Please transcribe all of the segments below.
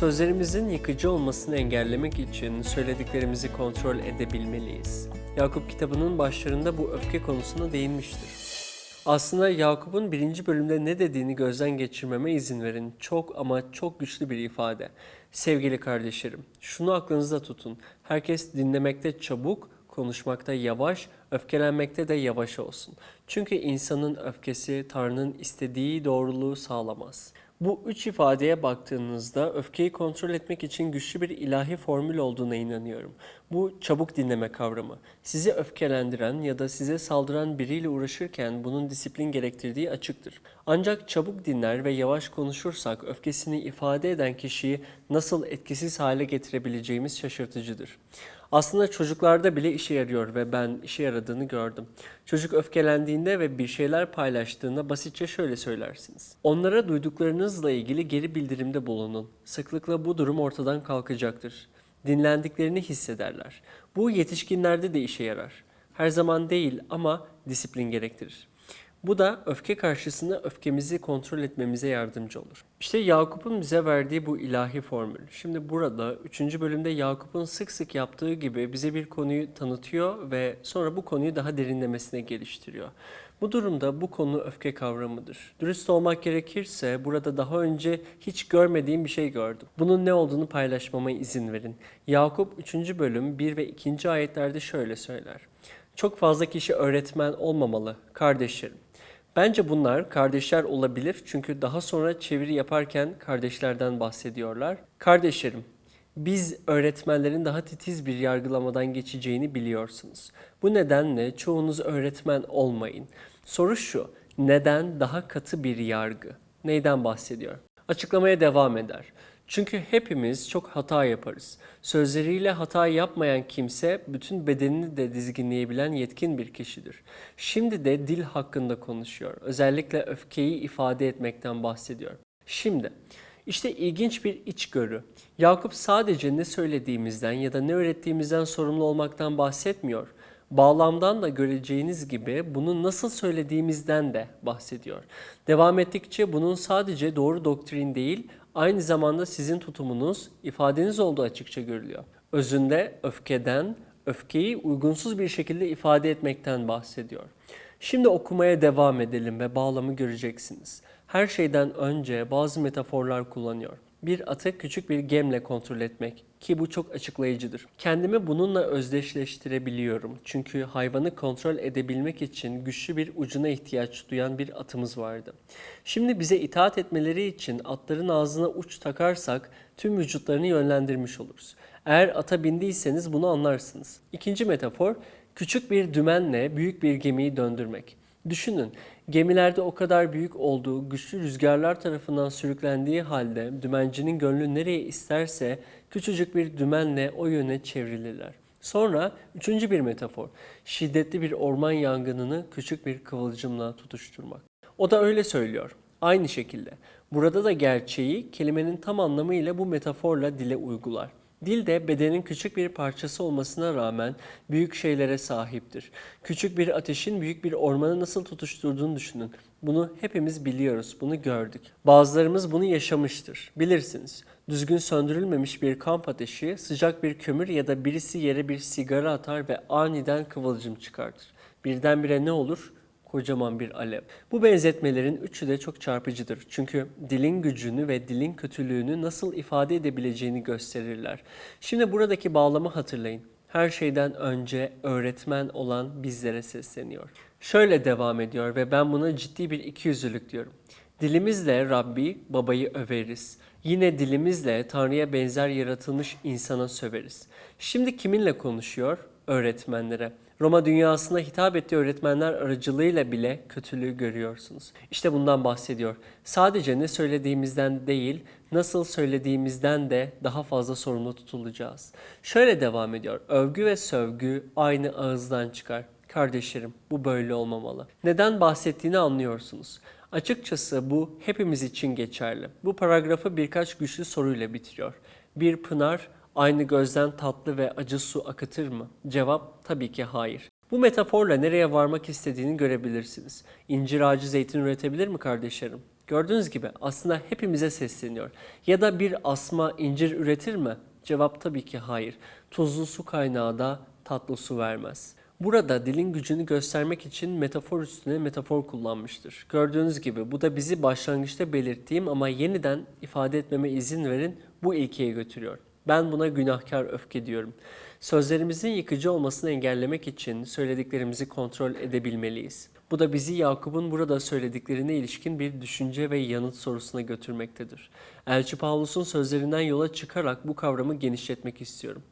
Sözlerimizin yıkıcı olmasını engellemek için söylediklerimizi kontrol edebilmeliyiz. Yakup kitabının başlarında bu öfke konusuna değinmiştir. Aslında Yakup'un birinci bölümde ne dediğini gözden geçirmeme izin verin. Çok ama çok güçlü bir ifade. Sevgili kardeşlerim, şunu aklınızda tutun. Herkes dinlemekte çabuk, konuşmakta yavaş, öfkelenmekte de yavaş olsun. Çünkü insanın öfkesi Tanrı'nın istediği doğruluğu sağlamaz. Bu üç ifadeye baktığınızda öfkeyi kontrol etmek için güçlü bir ilahi formül olduğuna inanıyorum. Bu çabuk dinleme kavramı. Sizi öfkelendiren ya da size saldıran biriyle uğraşırken bunun disiplin gerektirdiği açıktır. Ancak çabuk dinler ve yavaş konuşursak öfkesini ifade eden kişiyi nasıl etkisiz hale getirebileceğimiz şaşırtıcıdır. Aslında çocuklarda bile işe yarıyor ve ben işe yaradığını gördüm. Çocuk öfkelendiğinde ve bir şeyler paylaştığında basitçe şöyle söylersiniz. Onlara duyduklarınızla ilgili geri bildirimde bulunun. Sıklıkla bu durum ortadan kalkacaktır. Dinlendiklerini hissederler. Bu yetişkinlerde de işe yarar. Her zaman değil ama disiplin gerektirir. Bu da öfke karşısında öfkemizi kontrol etmemize yardımcı olur. İşte Yakup'un bize verdiği bu ilahi formül. Şimdi burada 3. bölümde Yakup'un sık sık yaptığı gibi bize bir konuyu tanıtıyor ve sonra bu konuyu daha derinlemesine geliştiriyor. Bu durumda bu konu öfke kavramıdır. Dürüst olmak gerekirse burada daha önce hiç görmediğim bir şey gördüm. Bunun ne olduğunu paylaşmama izin verin. Yakup 3. bölüm 1 ve 2. ayetlerde şöyle söyler. Çok fazla kişi öğretmen olmamalı kardeşlerim. Bence bunlar kardeşler olabilir çünkü daha sonra çeviri yaparken kardeşlerden bahsediyorlar. Kardeşlerim, biz öğretmenlerin daha titiz bir yargılamadan geçeceğini biliyorsunuz. Bu nedenle çoğunuz öğretmen olmayın. Soru şu, neden daha katı bir yargı? Neyden bahsediyor? Açıklamaya devam eder. Çünkü hepimiz çok hata yaparız. Sözleriyle hata yapmayan kimse bütün bedenini de dizginleyebilen yetkin bir kişidir. Şimdi de dil hakkında konuşuyor. Özellikle öfkeyi ifade etmekten bahsediyor. Şimdi işte ilginç bir içgörü. Yakup sadece ne söylediğimizden ya da ne öğrettiğimizden sorumlu olmaktan bahsetmiyor. Bağlamdan da göreceğiniz gibi bunu nasıl söylediğimizden de bahsediyor. Devam ettikçe bunun sadece doğru doktrin değil, aynı zamanda sizin tutumunuz, ifadeniz olduğu açıkça görülüyor. Özünde öfkeden, öfkeyi uygunsuz bir şekilde ifade etmekten bahsediyor. Şimdi okumaya devam edelim ve bağlamı göreceksiniz. Her şeyden önce bazı metaforlar kullanıyor. Bir atı küçük bir gemle kontrol etmek ki bu çok açıklayıcıdır. Kendimi bununla özdeşleştirebiliyorum. Çünkü hayvanı kontrol edebilmek için güçlü bir ucuna ihtiyaç duyan bir atımız vardı. Şimdi bize itaat etmeleri için atların ağzına uç takarsak tüm vücutlarını yönlendirmiş oluruz. Eğer ata bindiyseniz bunu anlarsınız. İkinci metafor küçük bir dümenle büyük bir gemiyi döndürmek. Düşünün, gemilerde o kadar büyük olduğu, güçlü rüzgarlar tarafından sürüklendiği halde dümencinin gönlü nereye isterse küçücük bir dümenle o yöne çevrilirler. Sonra üçüncü bir metafor, şiddetli bir orman yangınını küçük bir kıvılcımla tutuşturmak. O da öyle söylüyor. Aynı şekilde burada da gerçeği kelimenin tam anlamıyla bu metaforla dile uygular. Dil de bedenin küçük bir parçası olmasına rağmen büyük şeylere sahiptir. Küçük bir ateşin büyük bir ormanı nasıl tutuşturduğunu düşünün. Bunu hepimiz biliyoruz, bunu gördük. Bazılarımız bunu yaşamıştır. Bilirsiniz, düzgün söndürülmemiş bir kamp ateşi, sıcak bir kömür ya da birisi yere bir sigara atar ve aniden kıvılcım çıkartır. Birdenbire ne olur? Kocaman bir alev. Bu benzetmelerin üçü de çok çarpıcıdır. Çünkü dilin gücünü ve dilin kötülüğünü nasıl ifade edebileceğini gösterirler. Şimdi buradaki bağlamı hatırlayın. Her şeyden önce öğretmen olan bizlere sesleniyor. Şöyle devam ediyor ve ben buna ciddi bir ikiyüzlülük diyorum. Dilimizle Rabbi, babayı överiz. Yine dilimizle Tanrı'ya benzer yaratılmış insana söveriz. Şimdi kiminle konuşuyor? Öğretmenlere. Roma dünyasına hitap ettiği öğretmenler aracılığıyla bile kötülüğü görüyorsunuz. İşte bundan bahsediyor. Sadece ne söylediğimizden değil, nasıl söylediğimizden de daha fazla sorumlu tutulacağız. Şöyle devam ediyor. Övgü ve sövgü aynı ağızdan çıkar. Kardeşlerim bu böyle olmamalı. Neden bahsettiğini anlıyorsunuz. Açıkçası bu hepimiz için geçerli. Bu paragrafı birkaç güçlü soruyla bitiriyor. Bir pınar aynı gözden tatlı ve acı su akıtır mı? Cevap tabii ki hayır. Bu metaforla nereye varmak istediğini görebilirsiniz. İncir ağacı zeytin üretebilir mi kardeşlerim? Gördüğünüz gibi aslında hepimize sesleniyor. Ya da bir asma incir üretir mi? Cevap tabii ki hayır. Tuzlu su kaynağı da tatlı su vermez. Burada dilin gücünü göstermek için metafor üstüne metafor kullanmıştır. Gördüğünüz gibi bu da bizi başlangıçta belirttiğim ama yeniden ifade etmeme izin verin bu ilkeye götürüyor. Ben buna günahkar öfke diyorum. Sözlerimizin yıkıcı olmasını engellemek için söylediklerimizi kontrol edebilmeliyiz. Bu da bizi Yakup'un burada söylediklerine ilişkin bir düşünce ve yanıt sorusuna götürmektedir. Elçi Pavlus'un sözlerinden yola çıkarak bu kavramı genişletmek istiyorum.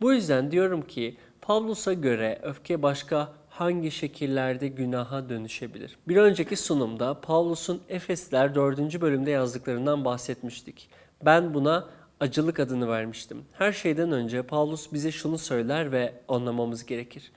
Bu yüzden diyorum ki Pavlus'a göre öfke başka hangi şekillerde günaha dönüşebilir? Bir önceki sunumda Pavlus'un Efesler 4. bölümde yazdıklarından bahsetmiştik. Ben buna acılık adını vermiştim. Her şeyden önce Pavlus bize şunu söyler ve anlamamız gerekir.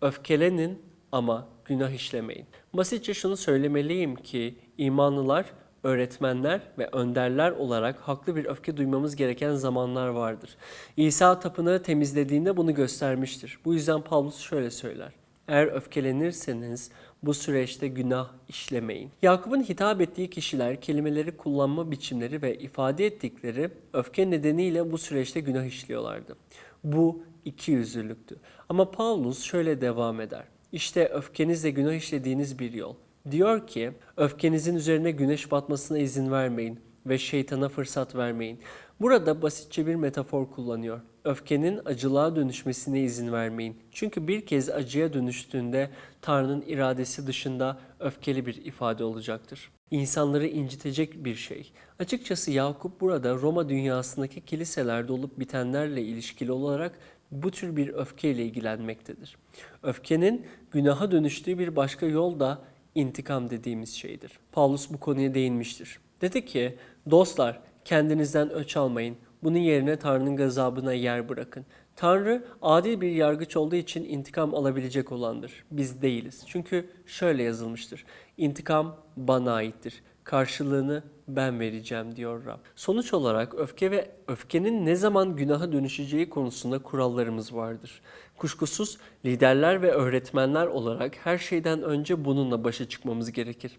Öfkelenin ama günah işlemeyin. Basitçe şunu söylemeliyim ki imanlılar, öğretmenler ve önderler olarak haklı bir öfke duymamız gereken zamanlar vardır. İsa tapınağı temizlediğinde bunu göstermiştir. Bu yüzden Pavlus şöyle söyler. Eğer öfkelenirseniz bu süreçte günah işlemeyin. Yakup'un hitap ettiği kişiler kelimeleri kullanma biçimleri ve ifade ettikleri öfke nedeniyle bu süreçte günah işliyorlardı. Bu iki yüzlülüktü. Ama Pavlus şöyle devam eder. İşte öfkenizle günah işlediğiniz bir yol. Diyor ki, öfkenizin üzerine güneş batmasına izin vermeyin ve şeytana fırsat vermeyin. Burada basitçe bir metafor kullanıyor. Öfkenin acılığa dönüşmesine izin vermeyin. Çünkü bir kez acıya dönüştüğünde Tanrı'nın iradesi dışında öfkeli bir ifade olacaktır. İnsanları incitecek bir şey. Açıkçası Yakup burada Roma dünyasındaki kiliselerde olup bitenlerle ilişkili olarak bu tür bir öfkeyle ilgilenmektedir. Öfkenin günaha dönüştüğü bir başka yol da intikam dediğimiz şeydir. Paulus bu konuya değinmiştir. Dedi ki, dostlar kendinizden öç almayın. Bunun yerine Tanrı'nın gazabına yer bırakın. Tanrı adil bir yargıç olduğu için intikam alabilecek olandır. Biz değiliz. Çünkü şöyle yazılmıştır. İntikam bana aittir. Karşılığını ben vereceğim diyor Rab. Sonuç olarak öfke ve öfkenin ne zaman günaha dönüşeceği konusunda kurallarımız vardır. Kuşkusuz liderler ve öğretmenler olarak her şeyden önce bununla başa çıkmamız gerekir.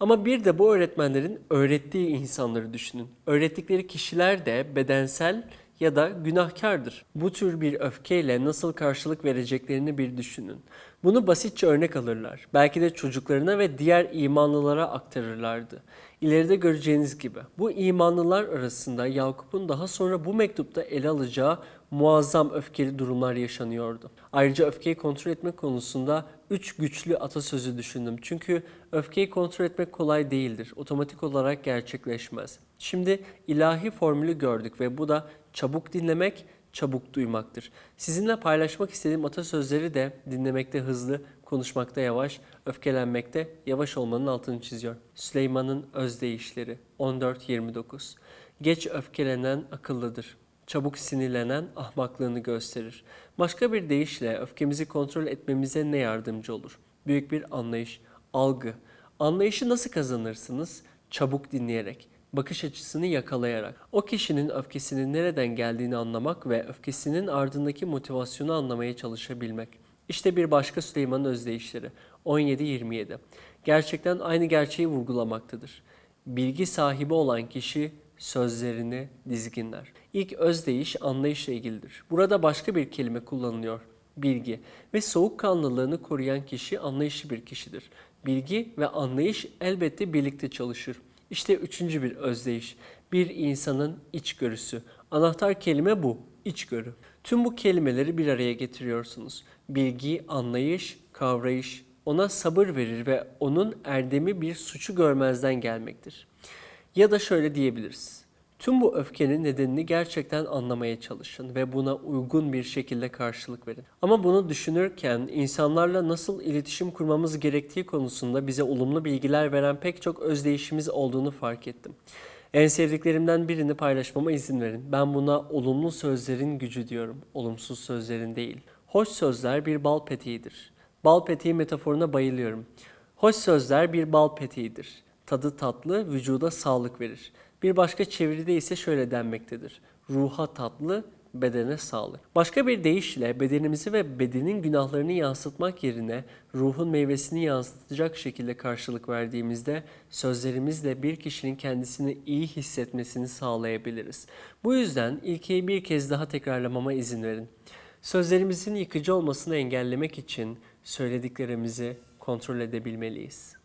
Ama bir de bu öğretmenlerin öğrettiği insanları düşünün. Öğrettikleri kişiler de bedensel ya da günahkardır. Bu tür bir öfkeyle nasıl karşılık vereceklerini bir düşünün. Bunu basitçe örnek alırlar. Belki de çocuklarına ve diğer imanlılara aktarırlardı. İleride göreceğiniz gibi bu imanlılar arasında Yakup'un daha sonra bu mektupta ele alacağı muazzam öfkeli durumlar yaşanıyordu. Ayrıca öfkeyi kontrol etmek konusunda üç güçlü atasözü düşündüm. Çünkü öfkeyi kontrol etmek kolay değildir. Otomatik olarak gerçekleşmez. Şimdi ilahi formülü gördük ve bu da çabuk dinlemek, çabuk duymaktır. Sizinle paylaşmak istediğim atasözleri de dinlemekte hızlı, konuşmakta yavaş, öfkelenmekte yavaş olmanın altını çiziyor. Süleyman'ın özdeyişleri 14-29 Geç öfkelenen akıllıdır. Çabuk sinirlenen ahmaklığını gösterir. Başka bir deyişle öfkemizi kontrol etmemize ne yardımcı olur? Büyük bir anlayış, algı. Anlayışı nasıl kazanırsınız? Çabuk dinleyerek bakış açısını yakalayarak, o kişinin öfkesinin nereden geldiğini anlamak ve öfkesinin ardındaki motivasyonu anlamaya çalışabilmek. İşte bir başka Süleyman'ın özdeyişleri 17-27. Gerçekten aynı gerçeği vurgulamaktadır. Bilgi sahibi olan kişi sözlerini dizginler. İlk özdeyiş anlayışla ilgilidir. Burada başka bir kelime kullanılıyor. Bilgi ve soğukkanlılığını koruyan kişi anlayışlı bir kişidir. Bilgi ve anlayış elbette birlikte çalışır. İşte üçüncü bir özdeyiş. Bir insanın içgörüsü. Anahtar kelime bu, içgörü. Tüm bu kelimeleri bir araya getiriyorsunuz. Bilgi, anlayış, kavrayış ona sabır verir ve onun erdemi bir suçu görmezden gelmektir. Ya da şöyle diyebiliriz. Tüm bu öfkenin nedenini gerçekten anlamaya çalışın ve buna uygun bir şekilde karşılık verin. Ama bunu düşünürken insanlarla nasıl iletişim kurmamız gerektiği konusunda bize olumlu bilgiler veren pek çok özdeyişimiz olduğunu fark ettim. En sevdiklerimden birini paylaşmama izin verin. Ben buna olumlu sözlerin gücü diyorum, olumsuz sözlerin değil. Hoş sözler bir bal peteğidir. Bal peteği metaforuna bayılıyorum. Hoş sözler bir bal peteğidir. Tadı tatlı, vücuda sağlık verir. Bir başka çeviride ise şöyle denmektedir. Ruha tatlı, bedene sağlık. Başka bir deyişle bedenimizi ve bedenin günahlarını yansıtmak yerine ruhun meyvesini yansıtacak şekilde karşılık verdiğimizde sözlerimizle bir kişinin kendisini iyi hissetmesini sağlayabiliriz. Bu yüzden ilkeyi bir kez daha tekrarlamama izin verin. Sözlerimizin yıkıcı olmasını engellemek için söylediklerimizi kontrol edebilmeliyiz.